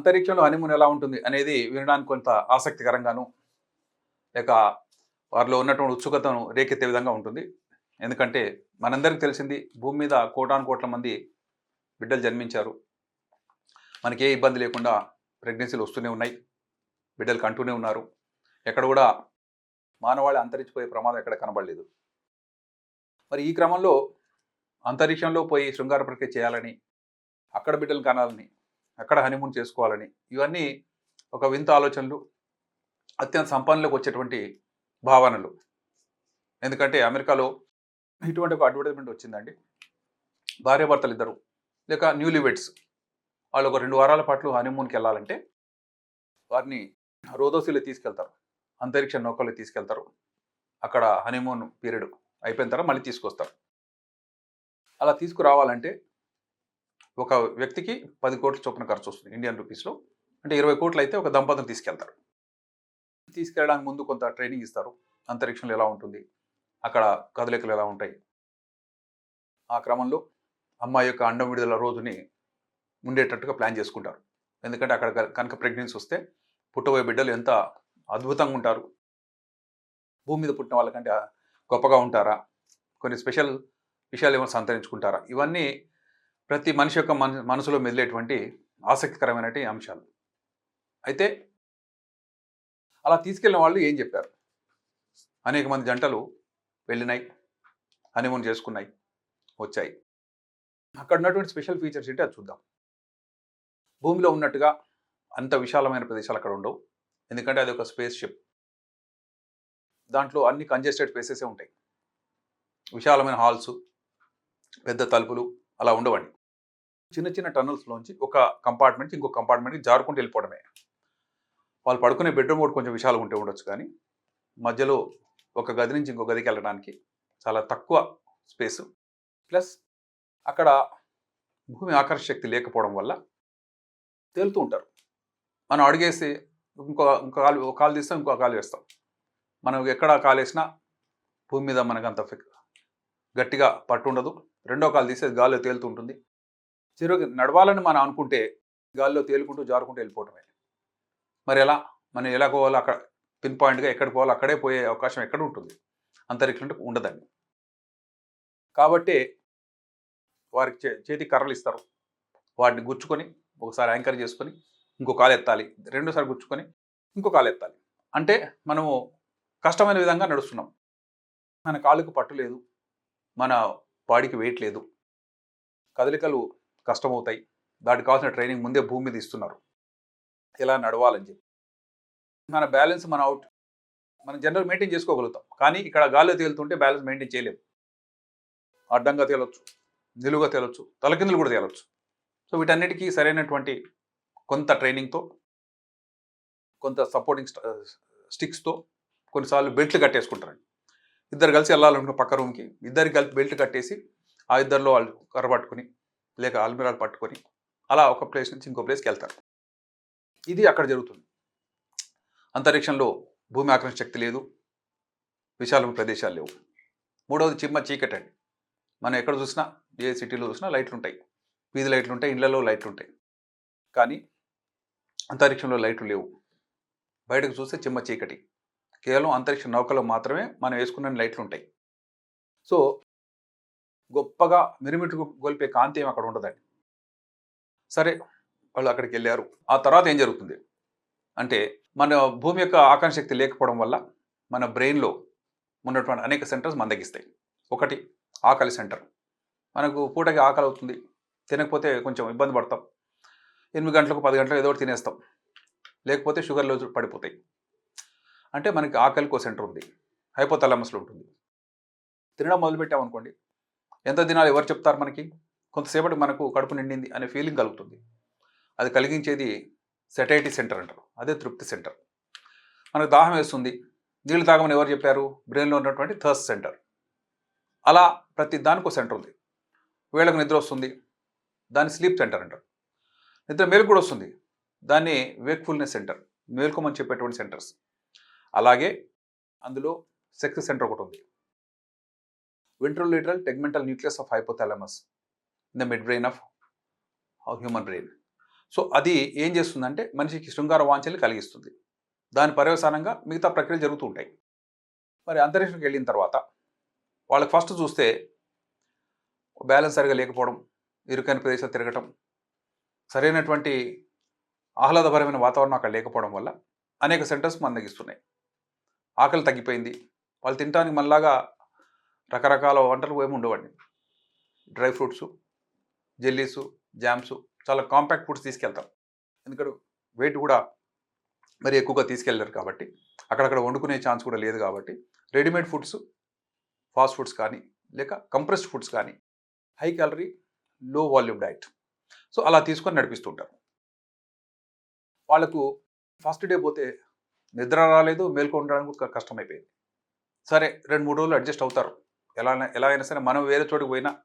అంతరిక్షంలో హనీమూన్ ఎలా ఉంటుంది అనేది వినడానికి కొంత ఆసక్తికరంగాను లేక వారిలో ఉన్నటువంటి ఉత్సుకతను రేకెత్తే విధంగా ఉంటుంది. ఎందుకంటే మనందరికీ తెలిసింది భూమి మీద కోటాను కోట్ల మంది బిడ్డలు జన్మించారు. మనకి ఏ ఇబ్బంది లేకుండా ప్రెగ్నెన్సీలు వస్తూనే ఉన్నాయి. బిడ్డలు కంటూనే ఉన్నారు. ఎక్కడ కూడా మానవాళి అంతరించిపోయే ప్రమాదం ఎక్కడ కనబడలేదు. మరి ఈ క్రమంలో అంతరిక్షంలో పోయి శృంగార ప్రక్రియ చేయాలని అక్కడ బిడ్డలు కనాలని ఎక్కడ హనీమూన్ చేసుకోవాలని. ఇవన్నీ ఒక వింత ఆలోచనలు అత్యంత సంపన్నులకు వచ్చేటువంటి భావనలు. ఎందుకంటే అమెరికాలో ఇటువంటి ఒక అడ్వర్టైజ్మెంట్ వచ్చిందండి. భార్యాభర్తలు ఇద్దరు లేక న్యూలివెట్స్ వాళ్ళు ఒక రెండు వారాల పాటు హనీమూన్కి వెళ్ళాలంటే వారిని రోదోసిలో తీసుకెళ్తారు. అంతరిక్ష నౌకలో తీసుకెళ్తారు. అక్కడ హనీమూన్ పీరియడ్ అయిపోయిన తర్వాత మళ్ళీ తీసుకొస్తారు. అలా తీసుకురావాలంటే ఒక వ్యక్తికి పది కోట్ల చొప్పున ఖర్చు వస్తుంది ఇండియన్ రూపీస్లో అంటే ఇరవై కోట్లు అయితే ఒక దంపతిని తీసుకెళ్తారు. తీసుకెళ్ళడానికి ముందు కొంత ట్రైనింగ్ ఇస్తారు. అంతరిక్షంలో ఎలా ఉంటుంది? అక్కడ కదలికలు ఎలా ఉంటాయి? ఆ క్రమంలో అమ్మాయి యొక్క అండం విడుదల రోజుని ఉండేటట్టుగా ప్లాన్ చేసుకుంటారు. ఎందుకంటే అక్కడ కనుక ప్రెగ్నెన్సీ వస్తే పుట్టబోయే బిడ్డలు ఎంత అద్భుతంగా ఉంటారు. భూమి మీద పుట్టిన వాళ్ళకంటే గొప్పగా ఉంటారా? కొన్ని స్పెషల్ విషయాలు ఏమైనా సంతరించుకుంటారా? ఇవన్నీ ప్రతి మనిషి యొక్క మన మనసులో మెదిలేటువంటి ఆసక్తికరమైనటువంటి అంశాలు. అయితే అలా తీసుకెళ్ళిన వాళ్ళు ఏం చెప్పారు? అనేక మంది జంటలు వెళ్ళినాయి హనీమూన్ చేసుకున్నాయి వచ్చాయి. అక్కడ ఉన్నటువంటి స్పెషల్ ఫీచర్స్ ఏంటి అది చూద్దాం. భూమిలో ఉన్నట్టుగా అంత విశాలమైన ప్రదేశాలు అక్కడ ఉండవు. ఎందుకంటే అది ఒక స్పేస్ షిప్ దాంట్లో అన్ని కంజెస్టెడ్ స్పేసెసే ఉంటాయి. విశాలమైన హాల్స్ పెద్ద తలుపులు అలా ఉండవండి. చిన్న చిన్న టన్నల్స్లోంచి ఒక కంపార్ట్మెంట్ ఇంకో కంపార్ట్మెంట్కి జారుకుంటూ వెళ్ళిపోవడమే. వాళ్ళు పడుకునే బెడ్రూమ్ కూడా కొంచెం విశాలంగా ఉంటే ఉండొచ్చు కానీ మధ్యలో ఒక గది నుంచి ఇంకో గదికి వెళ్ళడానికి చాలా తక్కువ స్పేసు ప్లస్ అక్కడ భూమి ఆకర్ష శక్తి లేకపోవడం వల్ల తేలుతూ ఉంటారు. మనం అడిగేసి ఇంకో ఇంకో కాలు ఒక కాలు తీస్తాం ఇంకో కాలు వేస్తాం. మనం ఎక్కడ కాలు వేసినా భూమి మీద మనకు అంత ఫిక్- గట్టిగా పట్టు ఉండదు. రెండో కాలు తీసేది గాలిలో తేలుతూ ఉంటుంది నడవాలని మనం అనుకుంటే గాల్లో తేలుకుంటూ జారుకుంటూ వెళ్ళిపోవటమే. మరి ఎలా? మనం ఎలా పోవాలో? అక్కడ పిన్ పాయింట్గా ఎక్కడ పోవాలో? అక్కడే పోయే అవకాశం ఎక్కడ ఉంటుంది? అంతరిక్షంలో ఉండదండి. కాబట్టి వారికి చే చేతికి కర్రలు ఇస్తారు. వాటిని గుచ్చుకొని ఒకసారి యాంకర్ చేసుకొని ఇంకో కాలు ఎత్తాలి. రెండోసారి గుచ్చుకొని ఇంకో కాలు ఎత్తాలి. అంటే మనము కష్టమైన విధంగా నడుస్తున్నాం. మన కాలుకు పట్టు లేదు. మన బాడీకి వెయిట్ లేదు. కదలికలు కష్టమవుతాయి. దానికి కావాల్సిన ట్రైనింగ్ ముందే భూమి మీద ఇస్తున్నారు. ఎలా నడవాలని చెప్పి. మన బ్యాలెన్స్ మన అవుట్ మనం జనరల్ మెయింటైన్ చేసుకోగలుగుతాం. కానీ ఇక్కడ గాలిలో తేలుతుంటే బ్యాలెన్స్ మెయింటైన్ చేయలేము అడ్డంగా తేలొచ్చు నిలువుగా తేలొచ్చు తలకిందులు కూడా తేలొచ్చు. సో వీటన్నిటికీ సరైనటువంటి కొంత ట్రైనింగ్తో కొంత సపోర్టింగ్ స్టిక్స్తో కొన్నిసార్లు బెల్ట్లు కట్టేసుకుంటారండి. ఇద్దరు కలిసి వెళ్ళాలనుకున్న పక్క రూమ్కి ఇద్దరికి కలిపి బెల్ట్ కట్టేసి ఆ ఇద్దరిలో వాళ్ళు కర్ర లేక అల్మిరాలు పట్టుకొని అలా ఒక ప్లేస్ నుంచి ఇంకో ప్లేస్కి వెళ్తారు. ఇది అక్కడ జరుగుతుంది. అంతరిక్షంలో భూమి ఆకర్షణ శక్తి లేదు. విశాలమైన ప్రదేశాలు లేవు. మూడవది చిమ్మ చీకటి అండి. మనం ఎక్కడ చూసినా ఏ సిటీలో చూసినా లైట్లు ఉంటాయి. వీధి లైట్లు ఉంటాయి ఇళ్ళలో లైట్లు ఉంటాయి. కానీ అంతరిక్షంలో లైట్లు లేవు. బయటకు చూస్తే చిమ్మ చీకటి. కేవలం అంతరిక్ష నౌకలో మాత్రమే మనం వేసుకున్న లైట్లు ఉంటాయి. సో గొప్పగా మిరుమిటు గొలిపే కాంతి ఏమి అక్కడ ఉండదండి. సరే వాళ్ళు అక్కడికి వెళ్ళారు. ఆ తర్వాత ఏం జరుగుతుంది? అంటే మన భూమి యొక్క ఆకాంక్ష శక్తి లేకపోవడం వల్ల మన బ్రెయిన్లో ఉన్నటువంటి అనేక సెంటర్స్ మందగిస్తాయి. ఒకటి ఆకలి సెంటర్. మనకు పూటకి ఆకలి అవుతుంది. తినకపోతే కొంచెం ఇబ్బంది పడతాం. ఎనిమిది గంటలకు పది గంటలకు ఏదో ఒకటి తినేస్తాం. లేకపోతే షుగర్లో పడిపోతాయి. అంటే మనకి ఆకలికో సెంటర్ ఉంది. హైపోతలమస్లో ఉంటుంది. తినడం మొదలుపెట్టామనుకోండి ఎంత దినాలు ఎవరు చెప్తారు మనకి? కొంతసేపటి మనకు కడుపు నిండింది అనే ఫీలింగ్ కలుగుతుంది. అది కలిగించేది సెటైటీ సెంటర్ అంటారు. అదే తృప్తి సెంటర్ మనకు దాహం వేస్తుంది. నీళ్ళు తాగమని ఎవరు చెప్పారు? బ్రెయిన్లో ఉన్నటువంటి థర్స్ సెంటర్ అలా ప్రతి దానికి ఒక సెంటర్ ఉంది. వేళకు నిద్ర వస్తుంది. దాన్ని స్లీప్ సెంటర్ అంటారు. నిద్ర మేలు కూడా వస్తుంది. దాన్ని వేక్ఫుల్నెస్ సెంటర్ మేల్కోమని చెప్పేటువంటి సెంటర్స్ అలాగే అందులో సెక్స్ సెంటర్ ఒకటి ఉంది. Ventrolateral tegmental nucleus of hypothalamus in the mid brain of human brain so అది ఏం చేస్తుందంటే మనిషికి శృంగార వాంఛలు కలిగిస్తుంది. దాని పర్యవసానంగా మిగతా ప్రక్రియలు జరుగుతూ ఉంటాయి. మరి అంతరిక్షంకి వెళ్ళిన తర్వాత వాళ్ళకి ఫస్ట్ చూస్తే బ్యాలెన్స్ సరిగా లేకపోవడం ఇరుకైన ప్రదేశాలు తిరగటం సరైనటువంటి ఆహ్లాదపరమైన వాతావరణం అక్కడ లేకపోవడం వల్ల అనేక సెంటర్స్ మందగిస్తున్నాయి. ఆకలి తగ్గిపోయింది. వాళ్ళు తినడానికి మళ్ళాగా రకరకాల వంటలు ఏమి ఉండవండి డ్రై ఫ్రూట్స్ జెల్లీసు జామ్స్ చాలా కాంపాక్ట్ ఫుడ్స్ తీసుకెళ్తాం. ఎందుకంటే వెయిట్ కూడా మరి ఎక్కువగా తీసుకెళ్ళారు కాబట్టి అక్కడక్కడ వండుకునే ఛాన్స్ కూడా లేదు కాబట్టి రెడీమేడ్ ఫుడ్స్ ఫాస్ట్ ఫుడ్స్ కానీ లేక కంప్రెస్డ్ ఫుడ్స్ కానీ high calorie low volume diet. So అలా తీసుకొని నడిపిస్తుంటారు. వాళ్ళకు ఫస్ట్ డే పోతే నిద్ర రాలేదు మేల్కొ ఉండడానికి కూడా కష్టమైపోయింది. సరే రెండు మూడు రోజులు అడ్జస్ట్ అవుతారు. ఎలా ఎలా అయినా సరే మనం వేరే చోటుకు పోయినా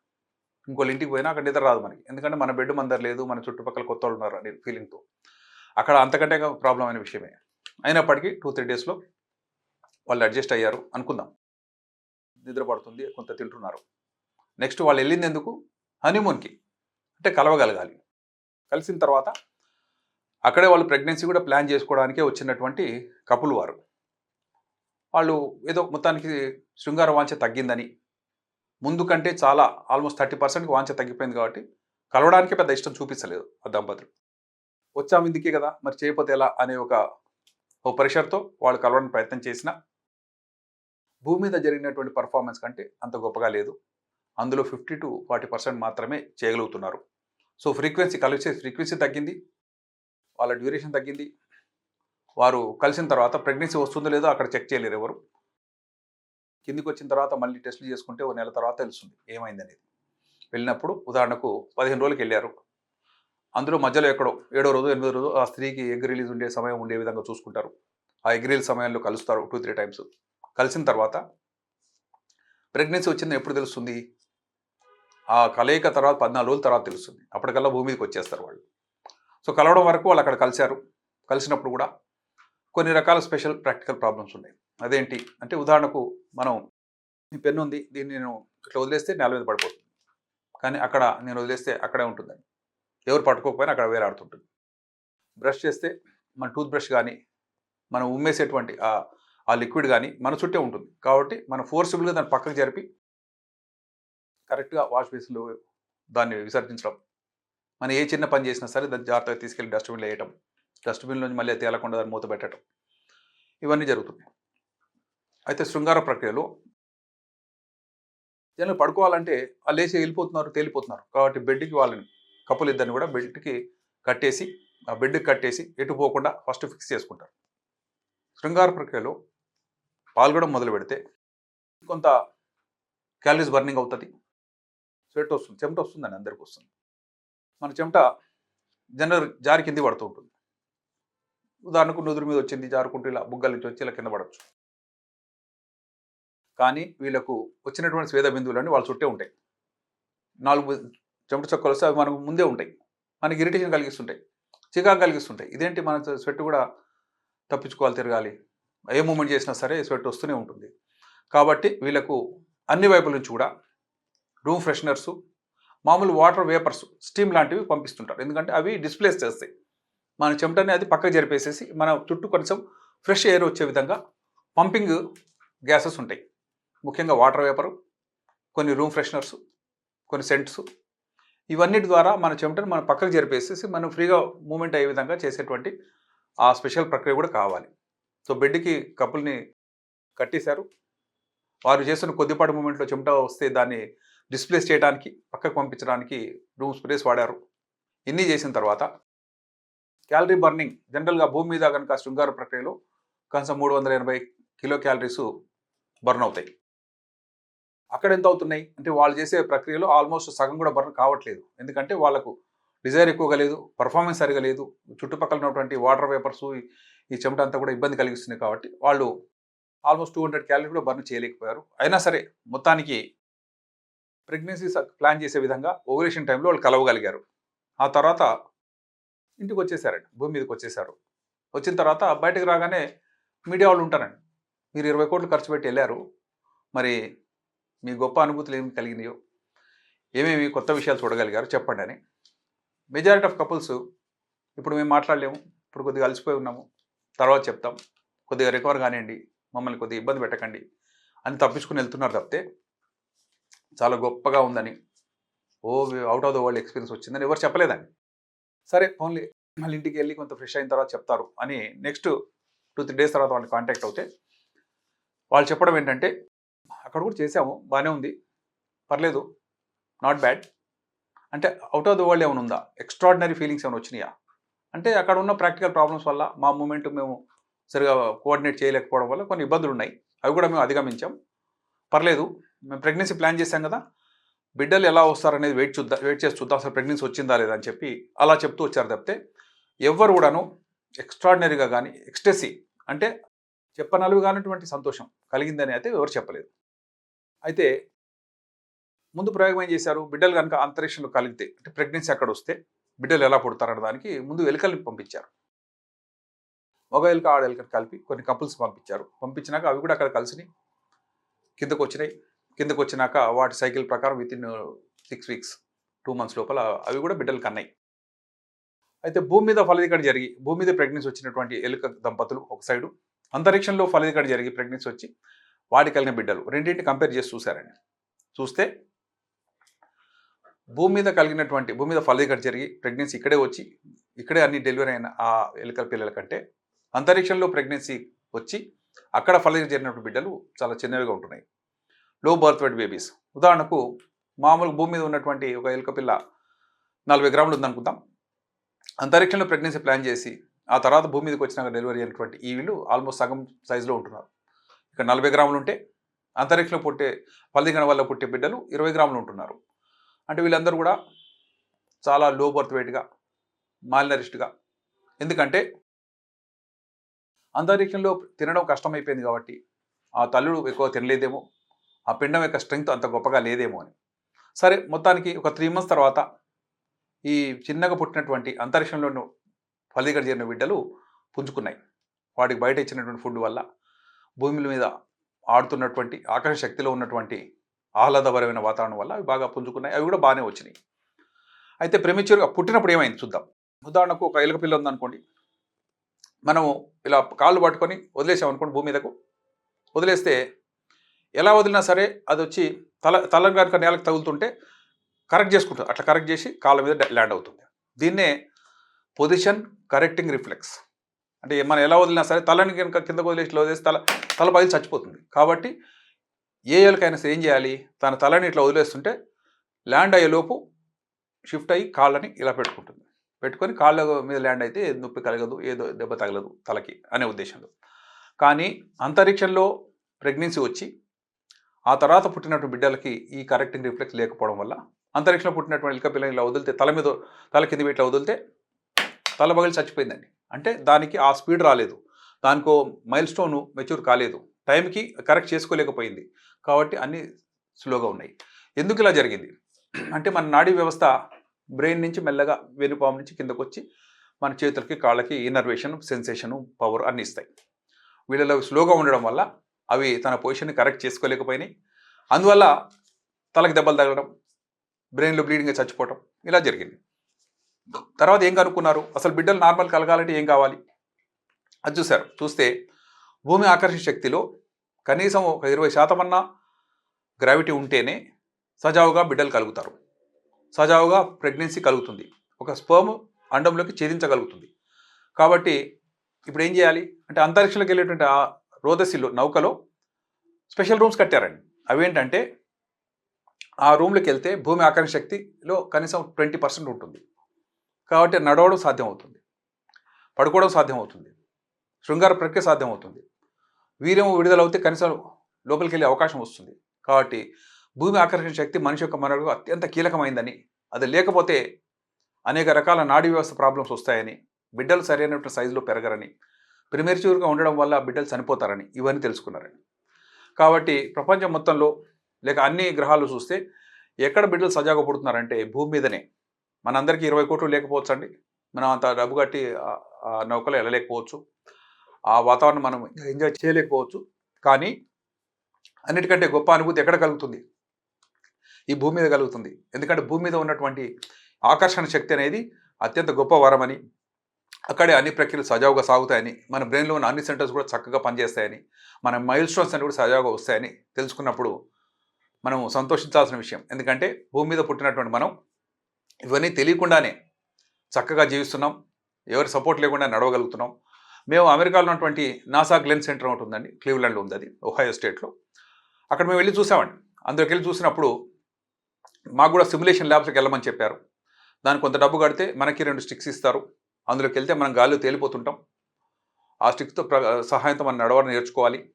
ఇంకోళ్ళ ఇంటికి పోయినా అక్కడ నిద్ర రాదు మనకి. ఎందుకంటే మన బెడ్ మందర లేదు మన చుట్టుపక్కల కొత్త వాళ్ళు ఉన్నారు అనే ఫీలింగ్తో అక్కడ అంతకంటే ప్రాబ్లం అయిన విషయమే. అయినప్పటికీ టూ త్రీ డేస్లో వాళ్ళు అడ్జస్ట్ అయ్యారు అనుకుందాం. నిద్ర పడుతుంది కొంత తింటున్నారు. నెక్స్ట్ వాళ్ళు వెళ్ళింది ఎందుకు? హనీమూన్కి అంటే కలవగలగాలి. కలిసిన తర్వాత అక్కడే వాళ్ళు ప్రెగ్నెన్సీ కూడా ప్లాన్ చేసుకోవడానికే వచ్చినటువంటి కపుల్ వారు. వాళ్ళు ఏదో మొత్తానికి శృంగార వాంఛ తగ్గిందని. ముందు కంటే చాలా ఆల్మోస్ట్ థర్టీ పర్సెంట్కి వాంఛ తగ్గిపోయింది కాబట్టి కలవడానికి పెద్ద ఇష్టం చూపించలేదు ఆ దంపతులు. వచ్చాము ఇందుకే కదా మరి చేయకపోతే ఎలా? అనే ఒక ఓ ప్రెషర్తో వాళ్ళు కలవడానికి ప్రయత్నం చేసిన భూమి మీద జరిగినటువంటి పర్ఫార్మెన్స్ కంటే అంత గొప్పగా లేదు. అందులో ఫిఫ్టీ టు ఫార్టీ పర్సెంట్ మాత్రమే చేయగలుగుతున్నారు. సో ఫ్రీక్వెన్సీ కలిసే ఫ్రీక్వెన్సీ తగ్గింది. వాళ్ళ డ్యూరేషన్ తగ్గింది. వారు కలిసిన తర్వాత ప్రెగ్నెన్సీ వస్తుందో లేదో అక్కడ చెక్ చేయలేరు ఎవరు. కిందికి వచ్చిన తర్వాత మళ్ళీ టెస్టులు చేసుకుంటే ఒక నెల తర్వాత తెలుస్తుంది ఏమైందనేది. వెళ్ళినప్పుడు ఉదాహరణకు పదిహేను రోజులకి వెళ్ళారు. అందులో మధ్యలో ఎక్కడో ఏడో రోజు ఎనిమిదో రోజు ఆ స్త్రీకి ఎగ్ రిలీజ్ ఉండే సమయం ఉండే విధంగా చూసుకుంటారు. ఆ ఎగ్ రిలీజ్ సమయంలో కలుస్తారు టూ త్రీ టైమ్స్. కలిసిన తర్వాత ప్రెగ్నెన్సీ వచ్చింది ఎప్పుడు తెలుస్తుంది? ఆ కలయిక తర్వాత పద్నాలుగు రోజుల తర్వాత తెలుస్తుంది. అప్పటికల్లా భూమి మీదకి వచ్చేస్తారు వాళ్ళు. సో కలవడం వరకు వాళ్ళు అక్కడ కలిశారు. కలిసినప్పుడు కూడా కొన్ని రకాల స్పెషల్ ప్రాక్టికల్ ప్రాబ్లమ్స్ ఉన్నాయి. అదేంటి అంటే ఉదాహరణకు మనం ఈ పెన్ను ఉంది దీన్ని నేను ఇట్లా వదిలేస్తే నేల మీద పడిపోతుంది. కానీ అక్కడ నేను వదిలేస్తే అక్కడే ఉంటుందని. ఎవరు పట్టుకోకపోయినా అక్కడ వేరే ఆడుతుంటుంది. బ్రష్ చేస్తే మన టూత్ బ్రష్ కానీ మనం ఉమ్మేసేటువంటి ఆ ఆ లిక్విడ్ కానీ మన చుట్టే ఉంటుంది. కాబట్టి మనం ఫోర్సిబుల్గా దాన్ని పక్కకు జరిపి కరెక్ట్గా వాష్ బేసిన్లో దాన్ని విసర్జించడం. మనం ఏ చిన్న పని చేసినా సరే దాన్ని జాగ్రత్తగా తీసుకెళ్ళి డస్ట్బిన్లో వేయటం. డస్ట్బిన్లోంచి మళ్ళీ తేలకుండా దాన్ని మూత పెట్టడం. ఇవన్నీ జరుగుతున్నాయి. అయితే శృంగార ప్రక్రియలో జనాలు పడుకోవాలంటే వాళ్ళు లేచి వెళ్ళిపోతున్నారు తేలిపోతున్నారు. కాబట్టి బెడ్కి వాళ్ళని కప్పులు ఇద్దరిని కూడా బెడ్కి కట్టేసి ఆ బెడ్కి కట్టేసి ఎటు పోకుండా ఫస్ట్ ఫిక్స్ చేసుకుంటారు. శృంగార ప్రక్రియలో పాల్గొనడం మొదలు పెడితే కొంత క్యాలరీస్ బర్నింగ్ అవుతుంది. స్వెట్ వస్తుంది చెమట వస్తుందని అందరికి వస్తుంది. మన చెమట జనరల్ జారి కింది పడుతూ ఉంటుంది. ఉదాహరణకు నుదురు మీద వచ్చింది జారుకుంటూ ఇలా బుగ్గల నుంచి వచ్చి ఇలా కింద పడవచ్చు కానీ వీళ్ళకు వచ్చినటువంటి స్వేద బిందువులన్నీ వాళ్ళ చుట్టే ఉంటాయి. నాలుగు చెమట చొక్కలు వస్తే అవి మనకు ముందే ఉంటాయి. మనకి ఇరిటేషన్ కలిగిస్తుంటాయి. చికాకు కలిగిస్తుంటాయి. ఇదేంటి మన స్వెట్ కూడా తప్పించుకోవాలి తిరగాలి. ఏ మూమెంట్ చేసినా సరే స్వెట్ వస్తూనే ఉంటుంది. కాబట్టి వీళ్ళకు అన్ని వైపుల నుంచి కూడా రూమ్ ఫ్రెషనర్సు మామూలు వాటర్ వేపర్స్ స్టీమ్ లాంటివి పంపిస్తుంటారు. ఎందుకంటే అవి డిస్ప్లేస్ చేస్తాయి. మన చెమటని అది పక్కకు జరిపేసేసి మన చుట్టూ కొంచెం ఫ్రెష్ ఎయిర్ వచ్చే విధంగా పంపింగ్ గ్యాసెస్ ఉంటాయి. ముఖ్యంగా వాటర్ వేపరు కొన్ని రూమ్ ఫ్రెషనర్స్ కొన్ని సెంట్స్. ఇవన్నిటి ద్వారా మన చెమటను మనం పక్కకు జరిపేసేసి మనం ఫ్రీగా మూమెంట్ అయ్యే విధంగా చేసేటువంటి ఆ స్పెషల్ ప్రక్రియ కూడా కావాలి. సో బెడ్కి కప్పుల్ని కట్టేశారు. వారు చేస్తున్న కొద్దిపాటి మూమెంట్లో చెమట వస్తే దాన్ని డిస్ప్లేస్ చేయడానికి పక్కకు పంపించడానికి రూమ్ స్ప్రేస్ వాడారు. ఇన్ని చేసిన తర్వాత క్యాలరీ బర్నింగ్ జనరల్గా భూమి మీద కనుక శృంగార ప్రక్రియలో కనీసం మూడు వందల ఎనభై కిలో క్యాలరీస్ బర్న్ అవుతాయి. అక్కడ ఎంత అవుతున్నాయి? అంటే వాళ్ళు చేసే ప్రక్రియలో ఆల్మోస్ట్ సగం కూడా బర్న్ కావట్లేదు. ఎందుకంటే వాళ్ళకు డిజైర్ ఎక్కువగా లేదు పర్ఫార్మెన్స్ సరిగా లేదు చుట్టుపక్కల ఉన్నటువంటి వాటర్ వేపర్స్ ఈ చెమట అంతా కూడా ఇబ్బంది కలిగిస్తుంది కాబట్టి వాళ్ళు ఆల్మోస్ట్ టూ హండ్రెడ్ క్యాలరీ కూడా బర్న్ చేయలేకపోయారు. అయినా సరే మొత్తానికి ప్రెగ్నెన్సీ ప్లాన్ చేసే విధంగా ఓవరేషన్ టైంలో వాళ్ళు కలవగలిగారు. ఆ తర్వాత ఇంటికి వచ్చేసారండి భూమి మీదకి వచ్చేసారు వచ్చిన తర్వాత బయటకు రాగానే మీడియా వాళ్ళు ఉంటారండి. మీరు ఇరవై కోట్లు ఖర్చు పెట్టి వెళ్ళారు. మరి మీ గొప్ప అనుభూతులు ఏమి కలిగినాయో ఏమేమి కొత్త విషయాలు చూడగలిగారు చెప్పండి అని. మెజారిటీ ఆఫ్ కపుల్స్ ఇప్పుడు మేము మాట్లాడలేము. ఇప్పుడు కొద్దిగా అలసిపోయి ఉన్నాము. తర్వాత చెప్తాం. కొద్దిగా రికవర్ కానివ్వండి. మమ్మల్ని కొద్దిగా ఇబ్బంది పెట్టకండి అని తప్పించుకుని వెళ్తున్నారు తప్పితే చాలా గొప్పగా ఉందని. ఓ out of the world experience వచ్చిందని ఎవరు చెప్పలేదండి. సరే ఓన్లీ మళ్ళీ ఇంటికి వెళ్ళి కొంత ఫ్రెష్ అయిన తర్వాత చెప్తారు అని నెక్స్ట్ టూ త్రీ డేస్ తర్వాత వాళ్ళు కాంటాక్ట్ అవుతే వాళ్ళు చెప్పడం ఏంటంటే అక్కడ కూడా చేసాము బాగానే ఉంది పర్లేదు నాట్ బ్యాడ్. అంటే అవుట్ ఆఫ్ ద వరల్డ్ ఏమైనా ఉందా? ఎక్స్ట్రాడినరీ ఫీలింగ్స్ ఏమైనా వచ్చినాయా? అంటే అక్కడ ఉన్న ప్రాక్టికల్ ప్రాబ్లమ్స్ వల్ల మా మూమెంట్ మేము సరిగా కోఆర్డినేట్ చేయలేకపోవడం వల్ల కొన్ని ఇబ్బందులు ఉన్నాయి. అవి కూడా మేము అధిగమించాం. పర్లేదు మేము ప్రెగ్నెన్సీ ప్లాన్ చేశాం కదా బిడ్డలు ఎలా వస్తారనేది వెయిట్ చూద్దాం వెయిట్ చేసి చూద్దాం అసలు ప్రెగ్నెన్సీ వచ్చిందా లేదా అని చెప్పి అలా చెప్తూ వచ్చారు తప్పితే ఎవ్వరు కూడాను ఎక్స్ట్రాడినరీగా కానీ ఎక్స్టెసీ అంటే చెప్పనలుగు కానటువంటి సంతోషం కలిగిందని అయితే ఎవరు చెప్పలేదు. అయితే ముందు ప్రయోగం ఏం చేశారు? బిడ్డలు కనుక అంతరిక్షంలో కలిగితే అంటే ప్రెగ్నెన్సీ అక్కడ వస్తే బిడ్డలు ఎలా పుడతారన్న దానికి ముందు ఎలుకల్ని పంపించారు. మగ ఎలుక ఆడ ఎలుకని కలిపి కొన్ని కపుల్స్ పంపించారు. పంపించినాక అవి కూడా అక్కడ కలిసినాయి. కిందకు వచ్చినాయి. కిందకు వచ్చినాక వాటి సైకిల్ ప్రకారం within six weeks two months లోపల అవి కూడా బిడ్డలు కన్నాయి. అయితే భూమి మీద ఫలదికడ జరిగి భూమి మీద ప్రెగ్నెన్సీ వచ్చినటువంటి ఎలుక దంపతులు ఒక సైడు అంతరిక్షంలో ఫలదికడ జరిగి ప్రెగ్నెన్సీ వచ్చి వాటి కలిగిన బిడ్డలు రెండింటిని కంపేర్ చేసి చూశారండి. చూస్తే భూమి మీద కలిగినటువంటి భూమి మీద ఫలదికడ జరిగి ప్రెగ్నెన్సీ ఇక్కడే వచ్చి ఇక్కడే అన్ని డెలివరీ అయిన ఆ ఎలుకల పిల్లల కంటే అంతరిక్షంలో ప్రెగ్నెన్సీ వచ్చి అక్కడ ఫలదీకరణ జరిగినటువంటి బిడ్డలు చాలా చిన్నవిగా ఉంటున్నాయి. లో బర్త్ వెయిట్ బేబీస్ ఉదాహరణకు మామూలు భూమి మీద ఉన్నటువంటి ఒక ఎలుక పిల్ల నలభై గ్రాములు ఉందనుకుందాం. అంతరిక్షంలో ప్రెగ్నెన్సీ ప్లాన్ చేసి ఆ తర్వాత భూమి మీదకి వచ్చినాక డెలివరీ అయినటువంటి ఈ వీళ్ళు ఆల్మోస్ట్ సగం సైజులో ఉంటున్నారు. ఇక్కడ నలభై గ్రాములు ఉంటే అంతరిక్షంలో పుట్టే ఫలదీకరణ వల్ల పుట్టే బిడ్డలు ఇరవై గ్రాములు ఉంటున్నారు. అంటే వీళ్ళందరూ కూడా చాలా లో బర్త్ వెయిట్గా మాలినరిస్ట్గా ఎందుకంటే అంతరిక్షంలో తినడం కష్టమైపోయింది కాబట్టి ఆ తల్లుడు ఎక్కువ తినలేదేమో ఆ పిండం యొక్క స్ట్రెంగ్త్ అంత గొప్పగా లేదేమో అని. సరే మొత్తానికి ఒక త్రీ మంత్స్ తర్వాత ఈ చిన్నగా పుట్టినటువంటి అంతరిక్షంలో ఫలిగడ చేరిన బిడ్డలు పుంజుకున్నాయి. వాటికి బయట ఇచ్చినటువంటి ఫుడ్ వల్ల భూమిల మీద ఆడుతున్నటువంటి ఆకాశ శక్తిలో ఉన్నటువంటి ఆహ్లాదపరమైన వాతావరణం వల్ల అవి బాగా పుంజుకున్నాయి. అవి కూడా బాగానే వచ్చినాయి. అయితే ప్రెమిచ్యూర్గా పుట్టినప్పుడు ఏమైంది చూద్దాం. ఉదాహరణకు ఒక ఎలుక పిల్ల ఉందనుకోండి. మనము ఇలా కాళ్ళు పట్టుకొని వదిలేసాం అనుకోండి భూమి మీదకు. వదిలేస్తే ఎలా వదిలినా సరే అది వచ్చి తల తల కనుక నేలకు తగులుతుంటే కరెక్ట్ చేసుకుంటుంది. అట్లా కరెక్ట్ చేసి కాళ్ళ మీద ల్యాండ్ అవుతుంది. దీన్నే పొజిషన్ కరెక్టింగ్ రిఫ్లెక్స్ అంటే మనం ఎలా వదిలినా సరే తలని కనుక కిందకు వదిలేసి వదిలేస్తే వదిలేసి తల తల పగిలి చచ్చిపోతుంది. కాబట్టి ఏ ఏళ్ళకైనా సరే ఏం చేయాలి? తన తలని ఇట్లా వదిలేస్తుంటే ల్యాండ్ అయ్యేలోపు షిఫ్ట్ అయ్యి కాళ్ళని ఇలా పెట్టుకుంటుంది. పెట్టుకొని కాళ్ళ మీద ల్యాండ్ అయితే ఏ నొప్పి కలగదు ఏదో దెబ్బ తగలదు తలకి అనే ఉద్దేశంలో. కానీ అంతరిక్షంలో ప్రెగ్నెన్సీ వచ్చి ఆ తర్వాత పుట్టినటువంటి బిడ్డలకి ఈ కరెక్టింగ్ రిఫ్లెక్స్ లేకపోవడం వల్ల అంతరిక్షంలో పుట్టినటువంటి ఇల్క పిల్లలు ఇలా వదిలితే తల మీద తల కింద ఇట్లా వదిలితే తల పగిలి చచ్చిపోయిందండి. అంటే దానికి ఆ స్పీడ్ రాలేదు. దానికో మైల్ స్టోన్ మెచ్యూర్ కాలేదు టైంకి కరెక్ట్ చేసుకోలేకపోయింది. కాబట్టి అన్నీ స్లోగా ఉన్నాయి. ఎందుకు ఇలా జరిగింది? అంటే మన నాడీ వ్యవస్థ బ్రెయిన్ నుంచి మెల్లగా వెనుపాము నుంచి కిందకు వచ్చి మన చేతులకి కాళ్ళకి ఇన్నర్వేషన్ సెన్సేషను పవర్ అన్ని ఇస్తాయి. వీళ్ళలో స్లోగా ఉండడం వల్ల అవి తన పొజిషన్ని కరెక్ట్ చేసుకోలేకపోయినాయి. అందువల్ల తలకి దెబ్బలు తగలడం బ్రెయిన్లో బ్లీడింగ్గా చచ్చిపోవటం ఇలా జరిగింది. తర్వాత ఏం కనుక్కున్నారు? అసలు బిడ్డలు నార్మల్ కలగాలంటే ఏం కావాలి? అది చూశారు. చూస్తే భూమి ఆకర్షణ శక్తిలో కనీసం ఒక ఇరవై శాతం అన్నా గ్రావిటీ ఉంటేనే సజావుగా బిడ్డలు కలుగుతారు. సజావుగా ప్రెగ్నెన్సీ కలుగుతుంది. ఒక స్పర్మ్ అండంలోకి ఛేదించగలుగుతుంది. కాబట్టి ఇప్పుడు ఏం చేయాలి? అంటే అంతరిక్షంలోకి వెళ్ళేటువంటి రోదసిలో నౌకలో స్పెషల్ రూమ్స్ కట్టారండి. అవేంటంటే ఆ రూమ్లోకి వెళ్తే భూమి ఆకర్షణ శక్తిలో కనీసం ట్వంటీ పర్సెంట్ ఉంటుంది. కాబట్టి నడవడం సాధ్యం అవుతుంది పడుకోవడం సాధ్యం అవుతుంది శృంగార ప్రక్రియ సాధ్యం అవుతుంది వీర్యం విడుదలవుతే కనీసం లోపలికి వెళ్ళే అవకాశం వస్తుంది. కాబట్టి భూమి ఆకర్షణ శక్తి మనిషి యొక్క మనకు అత్యంత కీలకమైందని అది లేకపోతే అనేక రకాల నాడీ వ్యవస్థ ప్రాబ్లమ్స్ వస్తాయని బిడ్డలు సరైనటువంటి సైజులో పెరగరని ప్రిమేర్చ్యూర్గా ఉండడం వల్ల బిడ్డలు చనిపోతారని ఇవన్నీ తెలుసుకున్నారని కాబట్టి ప్రపంచం మొత్తంలో లేక అన్ని గ్రహాలు చూస్తే ఎక్కడ బిడ్డలు సజాగా పుడుతున్నారంటే భూమి మీదనే. మనందరికీ ఇరవై కోట్లు లేకపోవచ్చు అండి మనం అంత డబ్బు కట్టి ఆ- ఆ నౌకలో వెళ్ళలేకపోవచ్చు. ఆ వాతావరణం మనం ఎంజాయ్ చేయలేకపోవచ్చు. కానీ అన్నిటికంటే గొప్ప అనుభూతి ఎక్కడ కలుగుతుంది? ఈ భూమి మీద కలుగుతుంది. ఎందుకంటే భూమి మీద ఉన్నటువంటి ఆకర్షణ శక్తి అనేది అత్యంత గొప్ప వరమని అక్కడే అన్ని ప్రక్రియలు సజావుగా సాగుతాయని మన బ్రెయిన్లో ఉన్న అన్ని సెంటర్స్ కూడా చక్కగా పనిచేస్తాయని మన మైల్ స్టోన్స్ అన్ని కూడా సజావుగా వస్తాయని తెలుసుకున్నప్పుడు మనం సంతోషించాల్సిన విషయం. ఎందుకంటే భూమి మీద పుట్టినటువంటి మనం ఇవన్నీ తెలియకుండానే చక్కగా జీవిస్తున్నాం. ఎవరి సపోర్ట్ లేకుండా నడవగలుగుతున్నాం. మేము అమెరికాలో ఉన్నటువంటి నాసా గ్లెన్ సెంటర్ ఒకటి ఉందండి. క్లీవ్లాండ్లో ఉంది అది ఒహాయో స్టేట్లో. అక్కడ మేము వెళ్ళి చూసామండి. అందులోకి వెళ్ళి చూసినప్పుడు మాకు కూడా సిమ్యులేషన్ ల్యాబ్స్కి వెళ్ళమని చెప్పారు. దానికి కొంత డబ్బు కడితే మనకి రెండు స్టిక్స్ ఇస్తారు. అందులోకి వెళ్తే మనం గాలిలో తేలిపోతుంటాం. ఆ స్టిక్స్తో ప్ర సహాయంతో మనం నడవడం నేర్చుకోవాలి.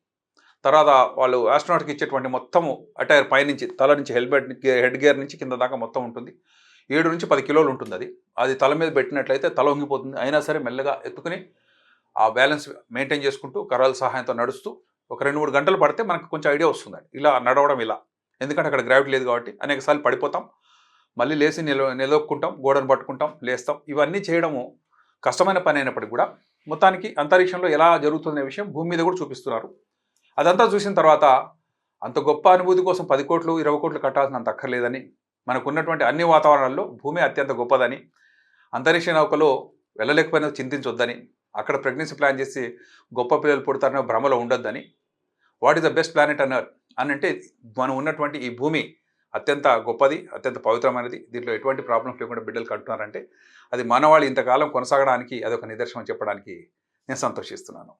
తర్వాత వాళ్ళు ఆస్ట్రోనాట్కి ఇచ్చేటువంటి మొత్తము అటైర్ పైనుంచి తల నుంచి హెల్మెట్ హెడ్ గేర్ నుంచి కింద దాకా మొత్తం ఉంటుంది. ఏడు నుంచి పది కిలోలు ఉంటుంది అది. అది తల మీద పెట్టినట్లయితే తల వంగిపోతుంది. అయినా సరే మెల్లగా ఎత్తుకుని ఆ బ్యాలెన్స్ మెయింటైన్ చేసుకుంటూ కర్రల సహాయంతో నడుస్తూ ఒక రెండు మూడు గంటలు పడితే మనకు కొంచెం ఐడియా వస్తుంది ఇలా నడవడం ఇలా. ఎందుకంటే అక్కడ గ్రావిటీ లేదు కాబట్టి అనేకసార్లు పడిపోతాం. మళ్ళీ లేచి నిల నిలదొక్కుంటాం గోడను పట్టుకుంటాం లేస్తాం. ఇవన్నీ చేయడము కష్టమైన పని అయినప్పటికీ కూడా మొత్తానికి అంతరిక్షంలో ఎలా జరుగుతుందనే విషయం భూమి మీద కూడా చూపిస్తున్నారు. అదంతా చూసిన తర్వాత అంత గొప్ప అనుభూతి కోసం పది కోట్లు ఇరవై కోట్లు కట్టాల్సినంత అక్కర్లేదని మనకున్నటువంటి అన్ని వాతావరణాల్లో భూమి అత్యంత గొప్పదని అంతరిక్ష నౌకలో వెళ్ళలేకపోయినా చింతించొద్దని అక్కడ ప్రెగ్నెన్సీ ప్లాన్ చేసి గొప్ప పిల్లలు పుడతారనే భ్రమలో ఉండొద్దని what is the best planet అన్నారు అని అంటే మనం ఉన్నటువంటి ఈ భూమి అత్యంత గొప్పది అత్యంత పవిత్రమైనది. దీంట్లో ఎటువంటి ప్రాబ్లమ్స్ లేకుండా బిడ్డలు కంటున్నారంటే అది మానవాళి ఇంతకాలం కొనసాగడానికి అదొక నిదర్శనం చెప్పడానికి నేను సంతోషిస్తున్నాను.